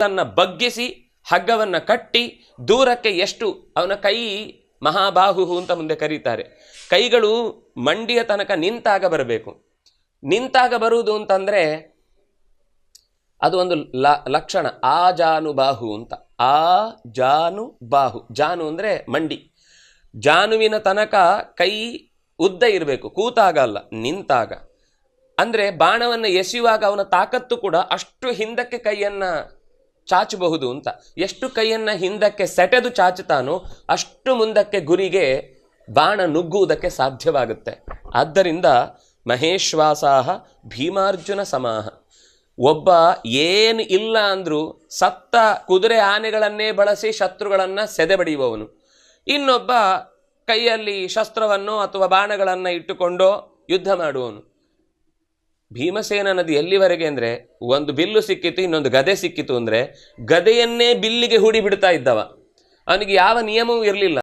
ತನ್ನ ಬಗ್ಗಿಸಿ, ಹಗ್ಗವನ್ನ ಕಟ್ಟಿ, ದೂರಕ್ಕೆ ಎಷ್ಟು, ಅವನ ಕೈ ಮಹಾಬಾಹು ಅಂತ ಮುಂದೆ ಕರೀತಾರೆ. ಕೈಗಳು ಮಂಡಿಯ ತನಕ ನಿಂತಾಗ ಬರಬೇಕು. ನಿಂತಾಗ ಬರುವುದು ಅಂತಂದ್ರೆ, ಅದು ಒಂದು ಲ, ಲಕ್ಷಣ, ಆ ಜಾನು ಬಾಹು ಅಂತ. ಆ ಜಾನು ಬಾಹು. ಜಾನು ಅಂದರೆ ಮಂಡಿ. ಜಾನುವಿನ ತನಕ ಕೈ ಉದ್ದ ಇರಬೇಕು, ಕೂತಾಗ ಅಲ್ಲ, ನಿಂತಾಗ. ಅಂದರೆ ಬಾಣವನ್ನು ಎಸೆಯುವಾಗ ಅವನ ತಾಕತ್ತು ಕೂಡ ಅಷ್ಟು ಹಿಂದಕ್ಕೆ ಕೈಯನ್ನ ಚಾಚಬಹುದು ಅಂತ. ಎಷ್ಟು ಕೈಯನ್ನು ಹಿಂದಕ್ಕೆ ಸೆಟೆದು ಚಾಚುತ್ತಾನೋ ಅಷ್ಟು ಮುಂದಕ್ಕೆ ಗುರಿಗೆ ಬಾಣ ನುಗ್ಗುವುದಕ್ಕೆ ಸಾಧ್ಯವಾಗುತ್ತೆ. ಆದ್ದರಿಂದ ಮಹೇಶ್ವಾಸಾಹ ಭೀಮಾರ್ಜುನ ಸಮಾಹ. ಒಬ್ಬ ಏನು ಇಲ್ಲ ಅಂದರೂ ಸತ್ತ ಕುದುರೆ ಆನೆಗಳನ್ನೇ ಬಳಸಿ ಶತ್ರುಗಳನ್ನು ಸೆದೆಬಡಿಯುವವನು. ಇನ್ನೊಬ್ಬ ಕೈಯಲ್ಲಿ ಶಸ್ತ್ರವನ್ನು ಅಥವಾ ಬಾಣಗಳನ್ನು ಇಟ್ಟುಕೊಂಡು ಯುದ್ಧ ಮಾಡುವವನು. ಭೀಮಸೇನ ನದಿ ಎಲ್ಲಿವರೆಗೆ ಅಂದರೆ ಒಂದು ಬಿಲ್ಲು ಸಿಕ್ಕಿತು ಇನ್ನೊಂದು ಗದೆ ಸಿಕ್ಕಿತು ಅಂದರೆ ಗದೆಯನ್ನೇ ಬಿಲ್ಲಿಗೆ ಹೂಡಿ ಬಿಡ್ತಾ ಇದ್ದವ. ಅವನಿಗೆ ಯಾವ ನಿಯಮವೂ ಇರಲಿಲ್ಲ.